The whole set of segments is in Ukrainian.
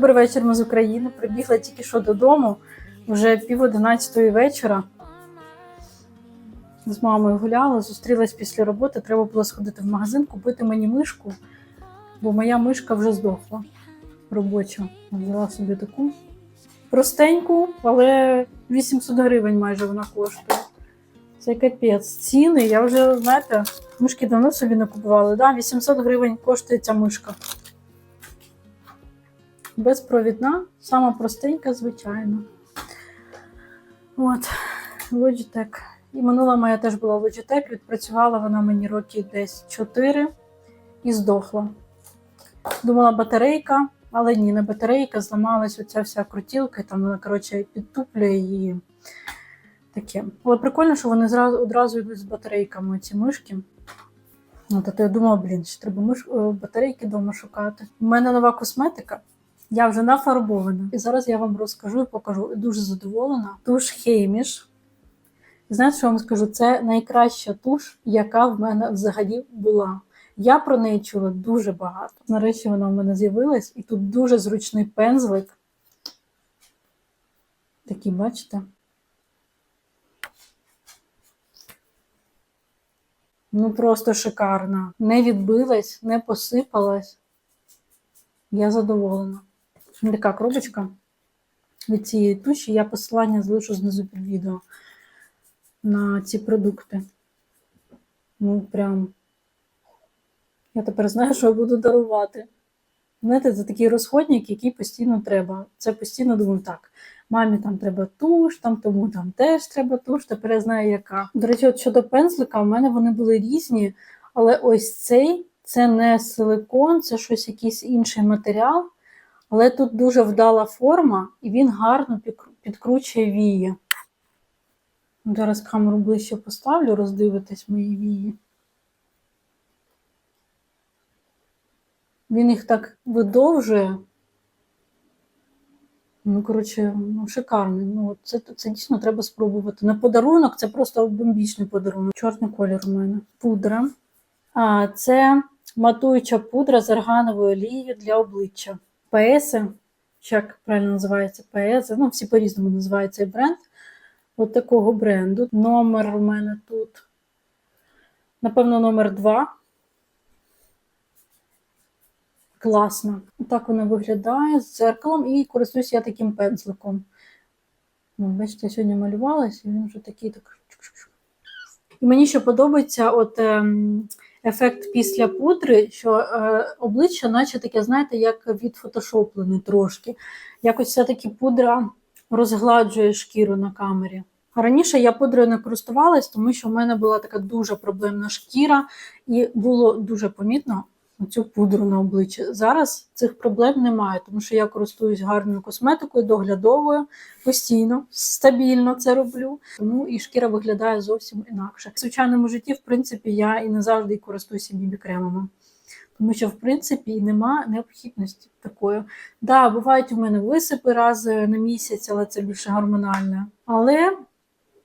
Добрий вечір, ми з України. Прибігла тільки що додому, вже пів одинадцятої вечора. З мамою гуляла, зустрілась після роботи. Треба було сходити в магазин, купити мені мишку, бо моя мишка вже здохла. Робоча. Взяла собі таку простеньку, але 800 гривень майже вона коштує. Це капець. Ціни. Я вже, знаєте, мишки давно собі не купувала. Да, 800 гривень коштує ця мишка. Безпровідна, сама простенька, звичайно. От, Logitech. І минула моя теж була Logitech, відпрацювала вона мені роки десь 4 і здохла. Думала, батарейка, але ні, не батарейка, зламалась оця вся крутілка, і там вона, коротше, підтуплює її. Таке. Але прикольно, що вони зразу, одразу йдуть з батарейками ці мишки. От, то я думала, блін, ще треба миш... е, батарейки вдома шукати. У мене нова косметика. Я вже нафарбована. І зараз я вам розкажу і покажу. Дуже задоволена. Туш Хейміш. Знаєте, що я вам скажу? Це найкраща туш, яка в мене взагалі була. Я про неї чула дуже багато. Нарешті вона в мене з'явилась, і тут дуже зручний пензлик. Такий, бачите? Ну просто шикарна. Не відбилась, не посипалась. Я задоволена. Така коробочка від цієї туші. Я посилання залишу знизу під відео на ці продукти. Ну, прям. Я тепер знаю, що я буду дарувати. Знаєте, це такий розходник, який постійно треба. Це постійно думаю, так, мамі там треба туш, там тому там теж треба туш, тепер я знаю, яка. До речі, от щодо пензлика, у мене вони були різні, але ось цей це не силикон, це щось якийсь інший матеріал. Але тут дуже вдала форма, і він гарно підкручує вії. Зараз камеру ближче поставлю, роздивитись мої вії. Він їх так видовжує. Ну, коротше, ну, шикарний. Ну, це, це дійсно треба спробувати. На подарунок це просто бомбічний подарунок. Чорний колір у мене. Пудра. А, це матуюча пудра з органовою олією для обличчя. Чи як правильно називається ПС, ну всі по-різному називають цей бренд. От такого бренду. Номер у мене тут. Напевно, номер 2. Класно. Так вона виглядає з дзеркалом і користуюсь я таким пензликом. Ну, бачите, я сьогодні малювалася, і він вже такий так. І мені ще подобається от, ем, ефект після пудри, що е, обличчя, наче таке, знаєте, як відфотошоплене трошки. Якось все-таки пудра розгладжує шкіру на камері. Раніше я пудрою не користувалась, тому що в мене була така дуже проблемна шкіра, і було дуже помітно цю пудру на обличчі. Зараз цих проблем немає, тому що я користуюсь гарною косметикою, доглядовою, постійно, стабільно це роблю. Тому і шкіра виглядає зовсім інакше. В звичайному житті, в принципі, я і не завжди користуюся бібі-кремами. Тому що, в принципі, нема необхідності такої. Да, бувають у мене висипи раз на місяць, але це більше гормональне. Але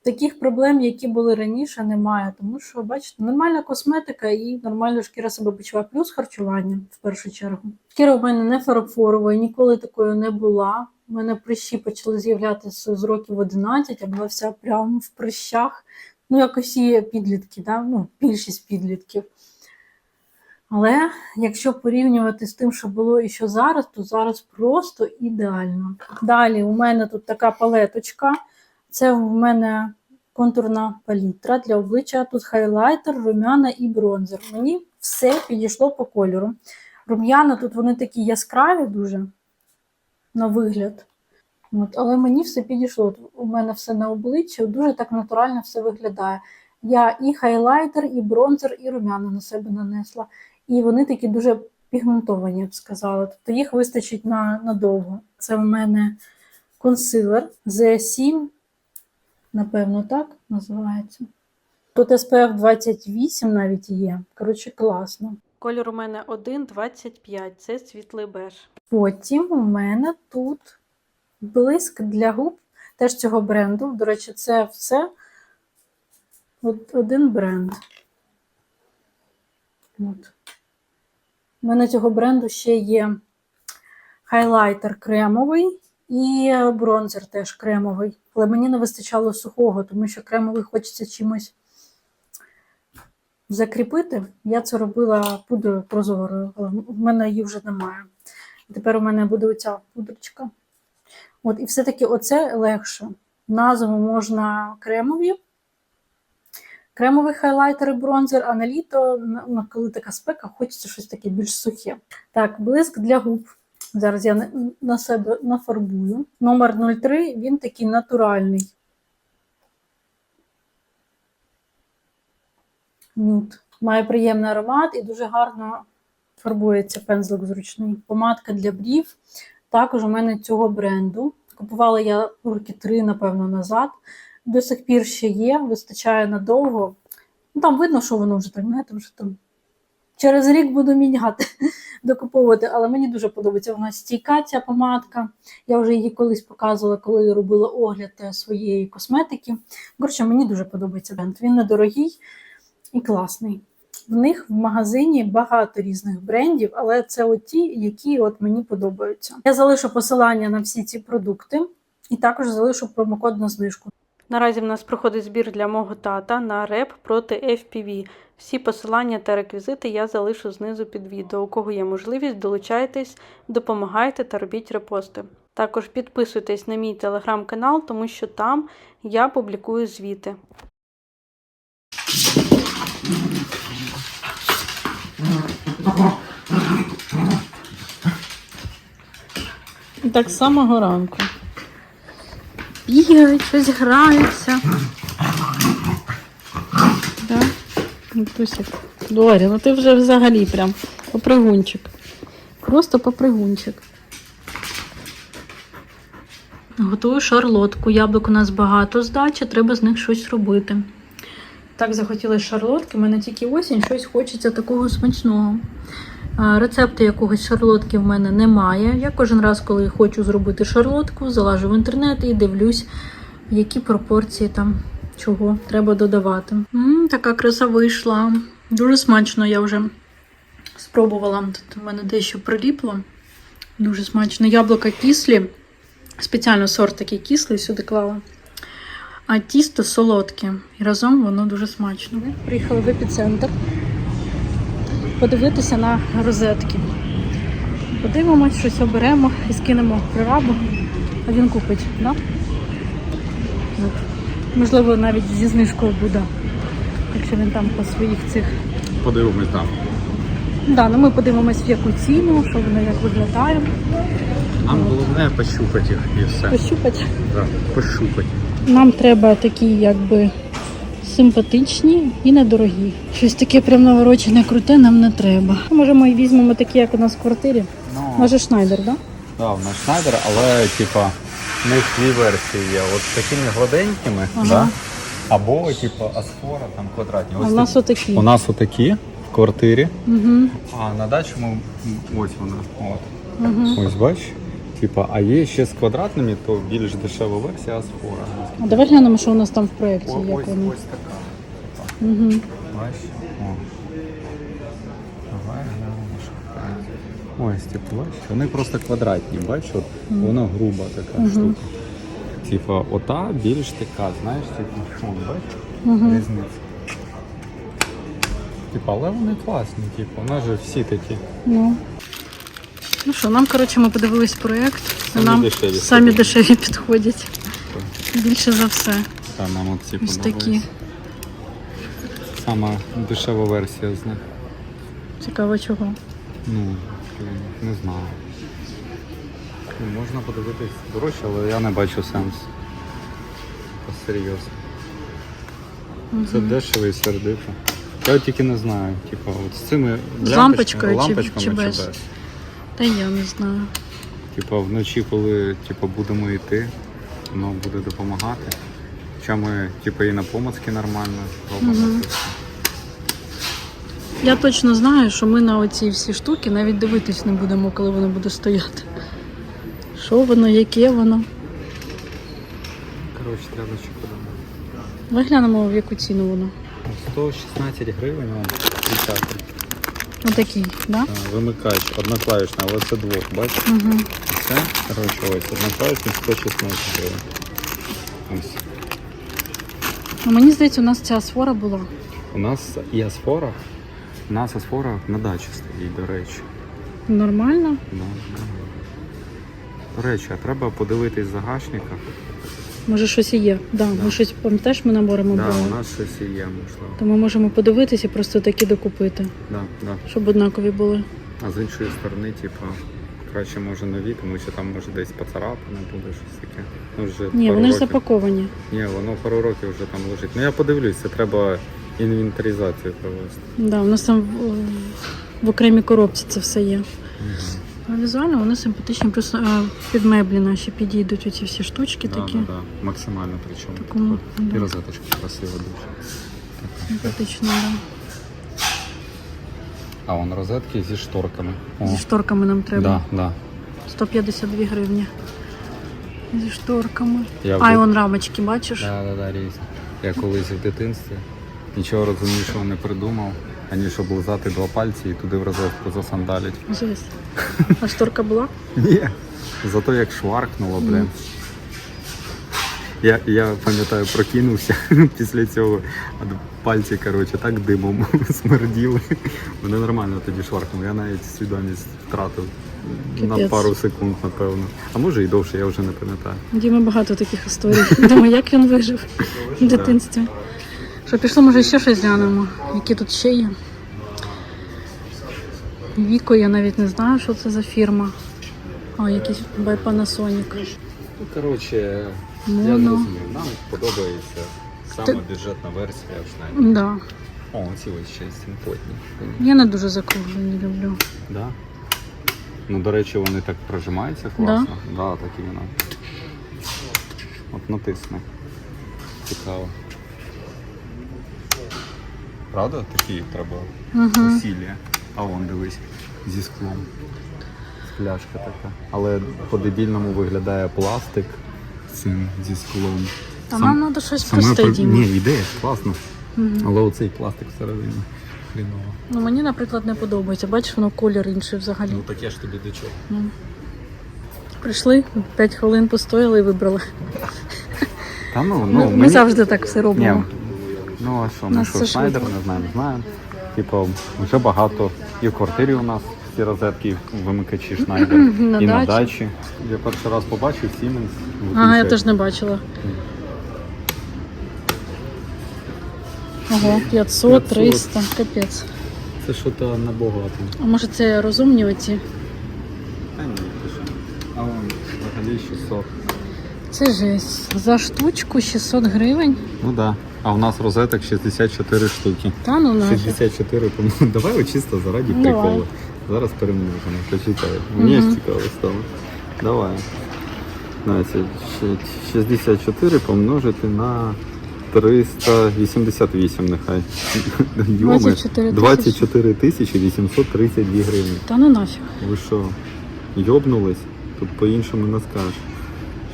таких проблем, які були раніше, немає. Тому що, бачите, нормальна косметика і нормально шкіра себе почуває. Плюс харчування в першу чергу. Шкіра у мене не фарфорова, і ніколи такою не була. У мене прищі почали з'являтися з років 11, я була вся прямо в прищах. Ну, якось і підлітки, да? ну, більшість підлітків. Але якщо порівнювати з тим, що було і що зараз, то зараз просто ідеально. Далі у мене тут така палеточка. Це в мене контурна палітра для обличчя. Тут хайлайтер, румяна і бронзер. Мені все підійшло по кольору. Рум'яна тут вони такі яскраві дуже на вигляд. От, але мені все підійшло. У мене все на обличчі, дуже так натурально все виглядає. Я і хайлайтер, і бронзер, і рум'яна на себе нанесла. І вони такі дуже пігментовані, я б сказала. Тобто їх вистачить на, надовго. Це в мене консилер Z7, напевно, так називається. Тут SPF 28 навіть є. Коротше, класно. Кольор у мене 1,25, це світлий беж. Потім у мене тут блиск для губ, теж цього бренду. До речі, це все от один бренд. От. У мене цього бренду ще є хайлайтер кремовий і бронзер теж кремовий. Але мені не вистачало сухого, тому що кремовий хочеться чимось закріпити. Я це робила пудрою прозорою, але в мене її вже немає. Тепер у мене буде оця пудрочка. От, і все-таки оце легше. Назву можна кремові. Кремовий хайлайтер і бронзер, а на літо, коли така спека, хочеться щось таке більш сухе. Так, блиск для губ. Зараз я на- себе нафарбую. Номер 03, він такий натуральний. Нюд. Має приємний аромат і дуже гарно фарбується пензлик зручний. Помадка для брів. Також у мене цього бренду. Купувала я роки три, напевно, назад. До сих пір ще є, вистачає надовго. Ну, там видно, що воно вже так, знаєте, вже там. Через рік буду міняти, докуповувати, але мені дуже подобається. Вона стійка, ця помадка. Я вже її колись показувала, коли робила огляд е, своєї косметики. Коротше, мені дуже подобається бренд. Він недорогий і класний. В них в магазині багато різних брендів, але це от ті, які от мені подобаються. Я залишу посилання на всі ці продукти і також залишу промокод на знижку. Наразі в нас проходить збір для мого тата на реп проти FPV. Всі посилання та реквізити я залишу знизу під відео. У кого є можливість, долучайтесь, допомагайте та робіть репости. Також підписуйтесь на мій телеграм-канал, тому що там я публікую звіти. Так самого ранку. Бігають, щось граються. Да? Тусик. Дорі, ну ти вже взагалі прям попригунчик. Просто попригунчик. Готую шарлотку. Яблук у нас багато здачі, треба з них щось робити. Так захотілося шарлотки, в мене тільки осінь, щось хочеться такого смачного. Рецепту якогось шарлотки в мене немає. Я кожен раз, коли хочу зробити шарлотку, залажу в інтернет і дивлюсь, які пропорції там чого треба додавати. м така краса вийшла. Дуже смачно я вже спробувала. Тут у мене дещо приліпло. Дуже смачно. Яблука кислі. Спеціально сорт такий кислий сюди клала. А тісто солодке. І разом воно дуже смачно. Приїхали в епіцентр подивитися на розетки. Подивимось, щось оберемо і скинемо прорабу, а він купить, да? От. Можливо, навіть зі знижкою буде, якщо він там по своїх цих. Подивимось там. Да, ну ми подивимось в яку ціну, що воно як виглядає. Нам головне пощупати їх і все. Пощупати. Да, пощупати. Нам треба такі, якби симпатичні і недорогі. Щось таке прям наворочене, круте нам не треба. Може, ми візьмемо такі, як у нас в квартирі. Ну, Може, Шнайдер, так? Да? да, в нас Шнайдер, але типа в них дві версії є. От з такими гладенькими, Ага. да? або типа асфора, там квадратні. А Ось в нас такі. отакі. У нас отакі в квартирі, Угу. а на дачу ми ось вона. От. Угу. Ось бач. Типа, а є ще з квадратними, то більш дешева версія асфора. А давай глянемо, що у нас там в проєкті, О, як ось, ось така. Угу. О. Давай глянемо, що там. Ось, типу, бач, вони просто квадратні, бач, от вона груба така штука. Типа, ота більш така, знаєш, типу, о, бач, Угу. різниця. Типа, але вони класні, типу, у нас же всі такі. Ну. Ну що, нам, коротше, ми подивились проєкт. Самі нам дешеві самі дешеві підходять. Більше за все. Та нам от ці Ось такі. Сама дешева версія з них. Цікаво чого. Ну, не знаю. Ну, можна подивитись дорожче, але я не бачу сенсу. Серйозно. Це дешево і сердито. Я тільки не знаю, типу, от з цими З лампочкою чи- лампочками чи без? Та я не знаю. Типу, вночі, коли типу, будемо йти, воно буде допомагати. Хоча ми типу, і на помацки нормально робимо. Мгм. це все. Я точно знаю, що ми на оці всі штуки навіть дивитись не будемо, коли воно буде стояти. Що воно, яке воно. Коротше, треба ще подумати. Ми глянемо, в яку ціну воно. 116 гривень, он, 50. Отакий, да? А, Вимикач одноклавішний, але це двох, бачиш? Угу. Це, коротше, ось одноклавішний 116 гривень. Ось. Ну, мені здається, у нас ця сфора була. У нас і асфора. У нас асфора на дачі стоїть, до речі. Нормально. Да, да. До речі, а треба подивитись в загашниках. Може, щось і є. Да, Да. Ми щось пам'ятаєш, ми наборами Да, брали. у нас щось і є, можливо. То ми можемо подивитися і просто такі докупити, Да, да. щоб однакові були. А з іншої сторони, типу, краще може нові, тому що там може десь поцарапане буде щось таке. Ну, вже Ні, пару вони ж років. запаковані. Ні, воно пару років вже там лежить. Ну я подивлюсь, це треба інвентаризацію провести. Да, у нас там в, в окремій коробці це все є. А візуально вони симпатичні, плюс е, під меблі наші підійдуть оці всі штучки Да, такі. да, да. Максимально причому. Такому, І да. розеточка красива дуже. Симпатично, да. А вон розетки зі шторками. О, Зі шторками нам треба. да, да. 152 гривні. Зі шторками. Я А, і вон рамочки, бачиш? Да, да, да, різні. Я колись в дитинстві нічого розумнішого не придумав, аніж облизати два пальці і туди в розетку засандалять. Жесть. А шторка була? Ні. Зато як шваркнуло, блин. Я, я пам'ятаю, прокинувся після цього, а пальці, коротше, так димом смерділи. Вони нормально тоді шваркнули. Я навіть свідомість втратив на пару секунд, напевно. А може і довше, я вже не пам'ятаю. Діма багато таких історій. Думаю, як він вижив в дитинстві. Що пішло, може, ще щось глянемо, які тут ще є. Віко, я навіть не знаю, що це за фірма. А, якийсь by Panasonic. Ну, коротше, я Моно. зрозумів. Нам подобається саме бюджетна версія Schneider. Да. О, ці ось ще симпотні. Я не дуже закруглені люблю. Да? Ну, до речі, вони так прожимаються класно. Да, так і воно. От натисни. Цікаво. Правда? Такі треба Угу. усілля. А вон дивись, зі склом. Пляшка така. Але по-дебільному виглядає пластик з цим зі склом. Та Сам- нам треба щось саме просте, про- Діма. Ні, ідея, класно. Мгм. Але оцей пластик всередині. Хріново. Ну, мені, наприклад, не подобається. Бачиш, воно колір інший взагалі. Ну так я ж тобі до чого. Прийшли, 5 хвилин постояли і вибрали. Та ну, Ну, ну ми мені- завжди так все Ні, робимо. Ну а що, ми Нас що, це Шнайдер не знаємо, знаємо. Типу, вже багато. І в квартирі у нас ці розетки, і вимикачі Шнайдер, На і на дачі. дачі. Я перший раз побачив Siemens. Ага, я теж не бачила. Ого, 500, 500. 300, капець. Це що то набагато. А може це розумні оці? Та ні, ти що. А вон взагалі 600. Це жесть. За штучку 600 гривень. Ну так. Да. А у нас розеток 64 штуки. Та ну нафіг. 64, по-моєму. Давай от чисто заради Давай. приколу. Зараз перемножимо, почитай. Мені ж цікаво стало. Давай. Значить, 64 помножити на 388 нехай. Йоми, 24 тисячі. 24 тисячі 832 гривні. Та ну нафіг. Ви що, йобнулись? Тут по-іншому не скажеш.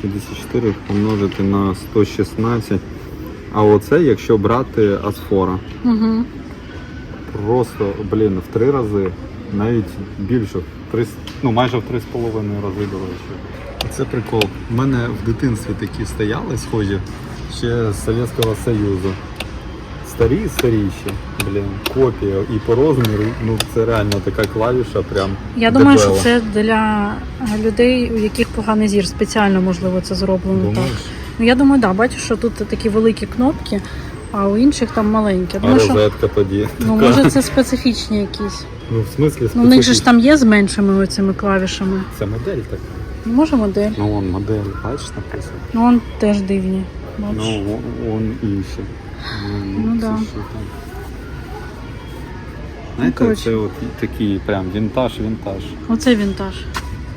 64 помножити на 116. А оце, якщо брати асфора. Угу. Просто, блін, в три рази, навіть більше, в три, ну майже в три з половиною рази дорожче. Це прикол. У мене в дитинстві такі стояли схожі ще з Совєтського Союзу. Старі, старіші, блін, копія і по розміру, ну це реально така клавіша, прям. Я думаю, що це для людей, у яких поганий зір, спеціально можливо це зроблено Думаєш? так. Ну я думаю, так, да, бачиш, що тут такі великі кнопки, а у інших там маленькі. А Думаю, що розетка тоді. ну така. може це специфічні якісь. Ну, в смислі, Ну, у них же ж там є з меншими оцими клавішами. Це модель така. Може модель. Ну, вон модель, бачиш, написано. Ну, он теж дивні. Бачиш. Ну, вон- вон інші. Ну, це да. що там? Знаєте, коротше. це от такий прям вінтаж, вінтаж. Оце вінтаж.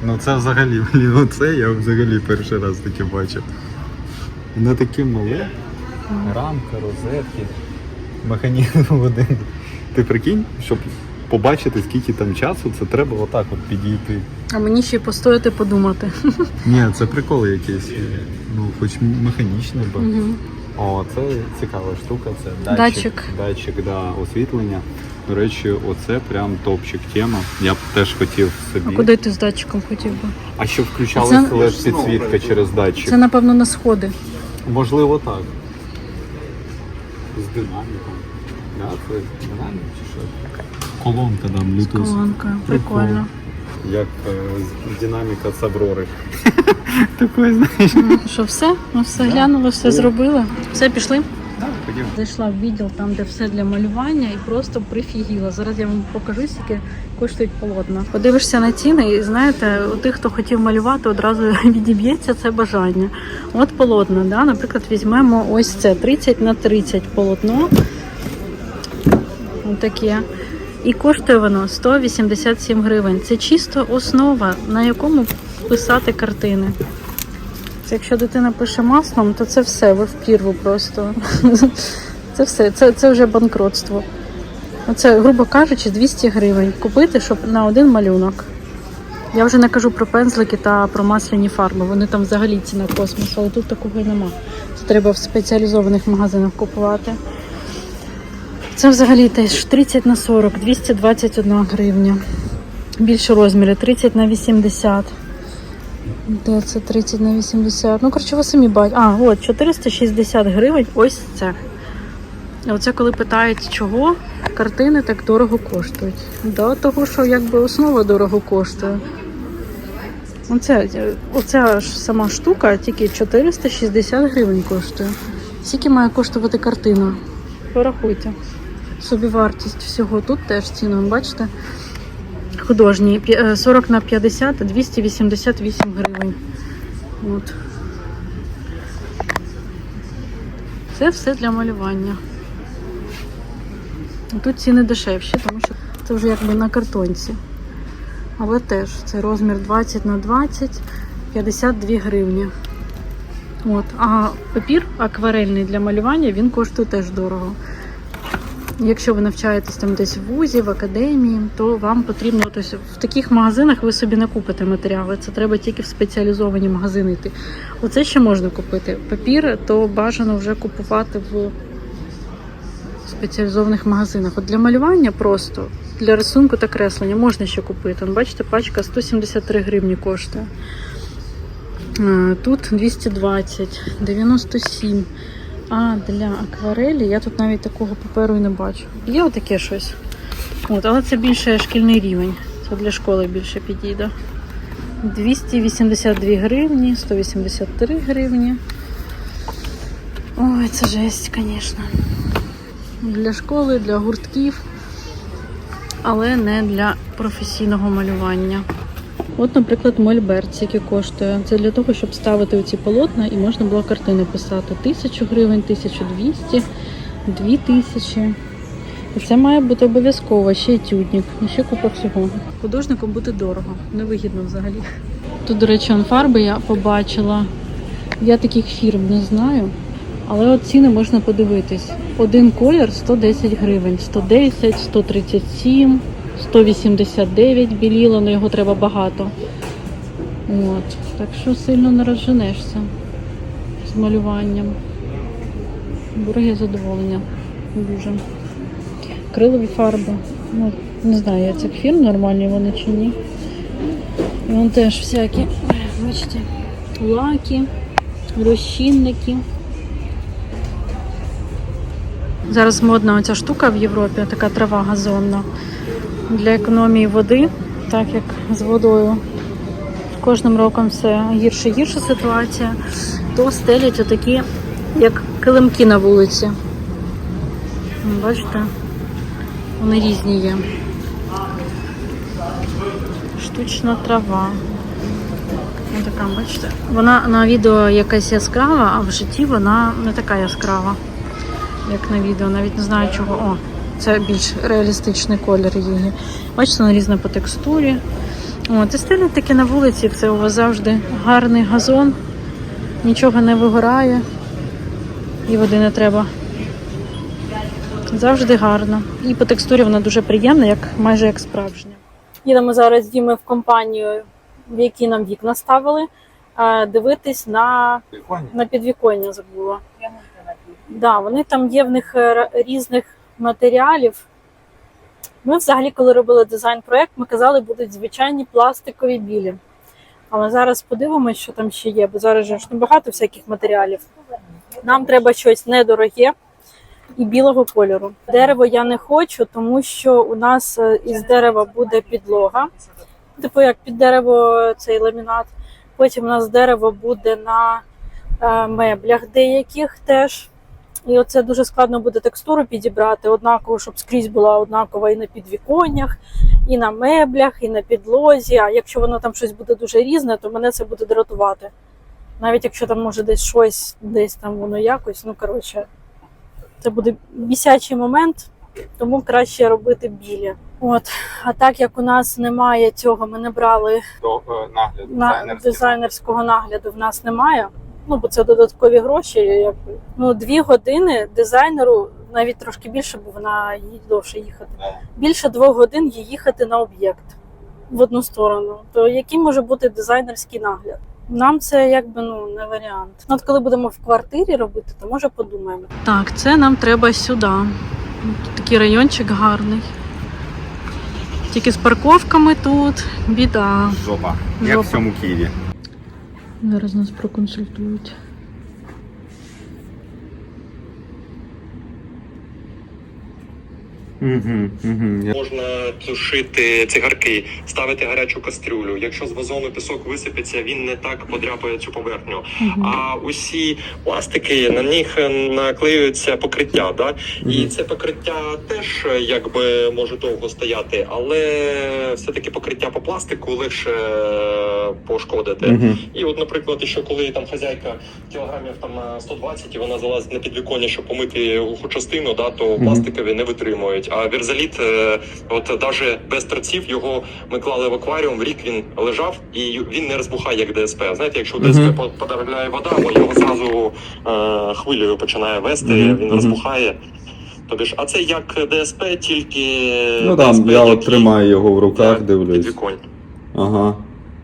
Ну це взагалі, блін, оце я взагалі перший раз таке бачив. Не таке мале. Рамка, розетки, механізм один. Ти прикинь, щоб побачити, скільки там часу, це треба отак от підійти. А мені ще й постояти подумати. Ні, це прикол якийсь. Ну, хоч механічний, бо. Мгм. О, це цікава штука, це датчик, Датчик. датчик да, освітлення. До речі, оце прям топчик тема. Я б теж хотів собі. А куди ти з датчиком хотів би? А щоб Це- включалася led підсвітка через датчик. Це, напевно, на сходи. Можливо, так. З динаміком. Да, це динамік чи що? Колонка там, Bluetooth. Колонка. Прикольно. Як е, динаміка з Аврори. Такої, знаєш. Ну, Що, все? Ми все глянули, все зробили. Все, пішли? Так. Зайшла в відділ там, де все для малювання, і просто прифігіла. Зараз я вам покажу, скільки коштують полотна. Подивишся на ціни, і знаєте, у тих, хто хотів малювати, одразу відіб'ється це бажання. От полотна, да? наприклад, візьмемо ось це 30 на 30 полотно. Отаке. І коштує воно 187 гривень. Це чисто основа, на якому писати картини. Це якщо дитина пише маслом, то це все, ви в пірву просто. Це все, це, це вже банкротство. Оце, грубо кажучи, 200 гривень купити, щоб на один малюнок. Я вже не кажу про пензлики та про масляні фарби. Вони там взагалі ціна космос, але тут такого і нема. Це треба в спеціалізованих магазинах купувати. Це взагалі теж 30 на 40, 221 гривня. Більше розміри 30 на 80. Де це 30 на 80? Ну, коротше, ви самі бачите. А, от 460 гривень. Ось це. Оце коли питають, чого картини так дорого коштують. До того, що якби основа дорого коштує. Оце, оця ж сама штука тільки 460 гривень коштує. Скільки має коштувати картина? Порахуйте. Собі вартість всього. Тут теж ціну, бачите? Художній е, 40 на 50 288 гривень. От. Це все для малювання. Тут ціни дешевші, тому що це вже якби на картонці. Але теж це розмір 20 на 20, 52 гривні. От. А папір акварельний для малювання він коштує теж дорого. Якщо ви навчаєтесь там десь в вузі, в академії, то вам потрібно тобто, в таких магазинах ви собі не купите матеріали. Це треба тільки в спеціалізовані магазини йти. Оце ще можна купити. Папір, то бажано вже купувати в спеціалізованих магазинах. От для малювання просто для рисунку та креслення можна ще купити. Бачите, пачка 173 гривні коштує. Е, Тут 220, 97. А для акварелі я тут навіть такого паперу і не бачу. Є отаке щось. От, але це більше шкільний рівень. Це для школи більше підійде. 282 гривні, 183 гривні. Ой, це жесть, звісно. Для школи, для гуртків, але не для професійного малювання. От, наприклад, мольберт, який коштує. Це для того, щоб ставити оці полотна і можна було картини писати. Тисячу гривень, 1200, 2000. І це має бути обов'язково, ще й тютник, і ще купа всього. Художнику буде дорого, невигідно взагалі. Тут, до речі, фарби я побачила. Я таких фірм не знаю, але от ціни можна подивитись. Один колір 110 гривень, 110, 137, 189 біліло, але його треба багато. От. Так що сильно не розженешся з малюванням. Дороге задоволення. Дуже. Крилові фарби. Ну, не знаю, я цих фірм нормальні вони чи ні. І вон теж всякі, бачите, лаки, розчинники. Зараз модна оця штука в Європі, така трава газонна. Для економії води, так як з водою кожним роком все гірше і гірша ситуація, то стелять отакі, як килимки на вулиці. Бачите? Вони різні є. Штучна трава. Така, бачите? Вона на відео якась яскрава, а в житті вона не така яскрава, як на відео. Навіть не знаю чого. О, це більш реалістичний колір її. Бачите, вона різна по текстурі. От, і стелять таке на вулиці, це у вас завжди гарний газон, нічого не вигорає і води не треба. Завжди гарно. І по текстурі вона дуже приємна, як майже як справжня. Їдемо зараз з Дімою в компанію, в якій нам вікна ставили, дивитись на, на підвіконня забула. Да, вони там є в них е, різних матеріалів. Ми взагалі, коли робили дизайн-проект, ми казали, будуть звичайні пластикові білі. Але зараз подивимось, що там ще є, бо зараз ж небагато всяких матеріалів. Нам треба щось недороге і білого кольору. Дерево я не хочу, тому що у нас е, із дерева буде підлога. Типу, як під дерево цей ламінат. Потім у нас дерево буде на е, меблях деяких теж. І оце дуже складно буде текстуру підібрати однаково, щоб скрізь була однакова і на підвіконнях, і на меблях, і на підлозі. А якщо воно там щось буде дуже різне, то мене це буде дратувати. Навіть якщо там може десь щось, десь там воно якось, ну коротше, це буде бісячий момент, тому краще робити білі. От, а так як у нас немає цього, ми не брали До, е, на дизайнерського нагляду в нас немає. Ну, бо це додаткові гроші. Якби. Ну, дві години дизайнеру навіть трошки більше, бо вона їй довше їхати. Більше двох годин їй їхати на об'єкт в одну сторону. То який може бути дизайнерський нагляд? Нам це якби ну не варіант. Ну, От коли будемо в квартирі робити, то може подумаємо. Так, це нам треба сюди. Тут такий райончик гарний. Тільки з парковками тут біда. Жопа. Як в цьому Києві. Зараз нас проконсультують. Угу, угу. Можна тушити цигарки, ставити гарячу кастрюлю. Якщо з вазону пісок висипеться, він не так подряпає цю поверхню. А усі пластики на них наклеюється покриття. Да? І це покриття теж якби може довго стояти, але все-таки покриття по пластику легше е, пошкодити. Угу. І от, наприклад, що коли там хазяйка кілограмів там на 120 і вона залазить на підвіконня, щоб помити глуху частину, да, то Мгм. пластикові не витримують. А вірзаліт, е, от навіть без торців, його ми клали в акваріум, в рік він лежав і він не розбухає як ДСП. Знаєте, якщо. ДСП по- потрапляє вода, то його зразу е, хвилею починає вести, Мгм, він розбухає. Тобі ж, а це як ДСП, тільки Ну там я от який тримаю його в руках, для дивлюсь. Ага.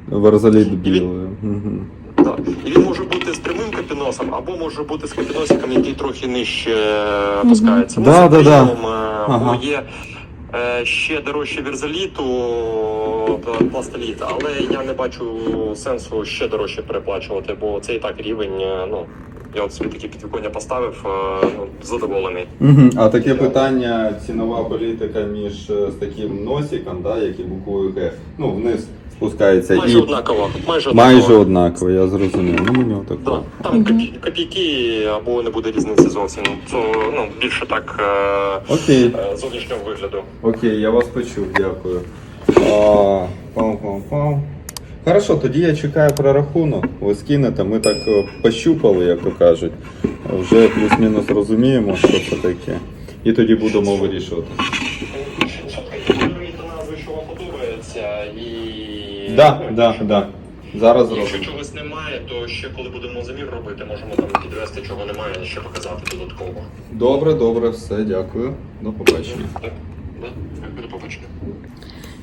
Верзаліт білий. Угу. Так. І він може бути з або може бути з капіносиком, який трохи нижче е, опускається. Да, да, да. е, Ага. Бо є е, ще дорожче вірзаліту, пла- пластиліт, але я не бачу сенсу ще дорожче переплачувати, бо це і так рівень. Ну, я от собі такі підвіконня поставив, ну, задоволений. Угу. А таке питання, цінова політика між з таким носиком, да, який буквою Г, ну вниз спускається Майже і однаково. Майже однаково. майже однаково, я зрозумів. Ну мені Да. Там копій- копійки або не буде різниці зовсім. Це ну, більше так е, Окей. е, зовнішнього вигляду. Окей, я вас почув, дякую. А, пам-пам-пам. Хорошо, тоді я чекаю прорахунок. Ви скинете, ми так е, пощупали, як то кажуть. Вже плюс-мінус розуміємо, що це таке. І тоді будемо вирішувати. Виберіть назви, що вам подобається, і Да, да, якщо- да. Зараз Якщо зробимо. чогось немає, то ще коли будемо замір робити, можемо там підвести, чого немає, і ще показати додатково. Добре, добре, все, дякую. До побачення. Так, да, дякую, до побачення.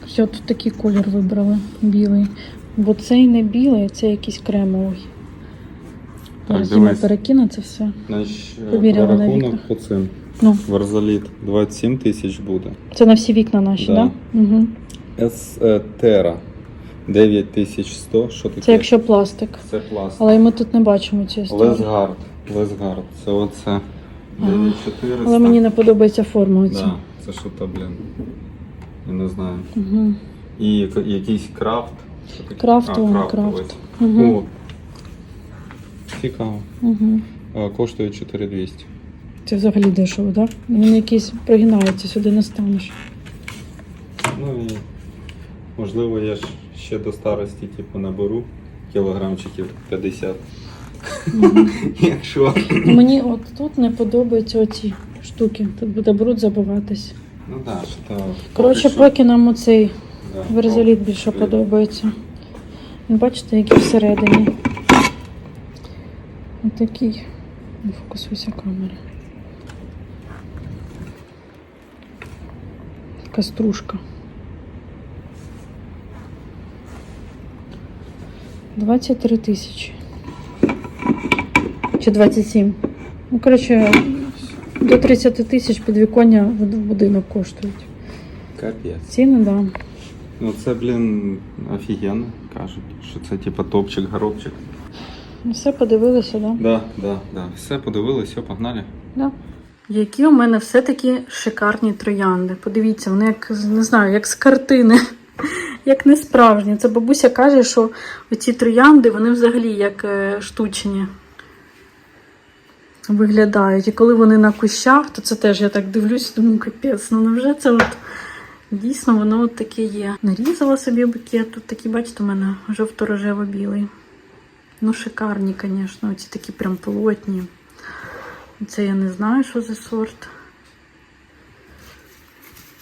Все, тут такий колір вибрали білий. Бо цей не білий, це якийсь кремовий. Зараз Діма дивись. перекине це все. Значить, на прорахунок вікна. по цим. Ну. Варзаліт 27 тисяч буде. Це на всі вікна наші, Да. так? Да? Угу. С е, Тера 9100. Що таке? Це якщо пластик. Це пласт. Але ми тут не бачимо цієї історії. Лесгард. Лесгард. Це оце 9400. Але мені не подобається форма оця. Да, це що то, блін. Я не знаю. Угу. І якийсь крафт. Крафтовий, А, крафтовий. крафт. Угу. О, цікаво. Угу. А, коштує 4200. Це взагалі дешево, так? Да? Він якийсь прогинається, сюди не станеш. Ну і можливо я ж ще до старості типу наберу кілограмчиків 50. Якщо. Ну, Мені от тут не подобаються оці штуки. Тут буде бруд забиватись. Ну так, що. Коротше, поки нам оцей верзоліт більше подобається. Бачите, який всередині. Отакий. Не фокусуйся камера. Така 23 тисячі. Чи 27. Ну, коротше, до 30 тисяч підвіконня в будинок коштують. Капець. Ціни, да. Ну це, блін, офігенно, кажуть, що це типа топчик, горобчик. Ну, Все подивилися, да? Да, да, да. Все подивилися, все, погнали. Да. Які у мене все-таки шикарні троянди. Подивіться, вони як не знаю, як з картини, як не справжні. Це бабуся каже, що оці троянди вони взагалі як е, штучні виглядають. І коли вони на кущах, то це теж я так дивлюсь, думаю, капець, ну невже це от дійсно воно от таке є. Нарізала собі букет. Тут такі, бачите, у мене жовто-рожево-білий. Ну, шикарні, звісно, оці такі прям плотні. Це я не знаю, що за сорт.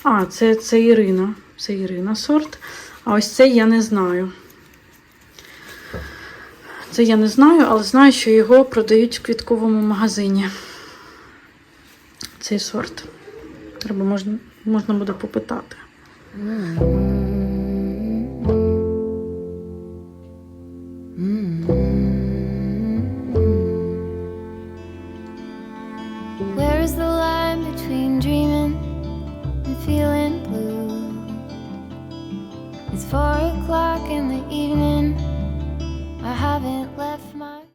А, це, це Ірина. Це Ірина сорт. А ось цей я не знаю. Це я не знаю, але знаю, що його продають в квітковому магазині. Цей сорт. Треба можна, можна буде попитати. Haven't left my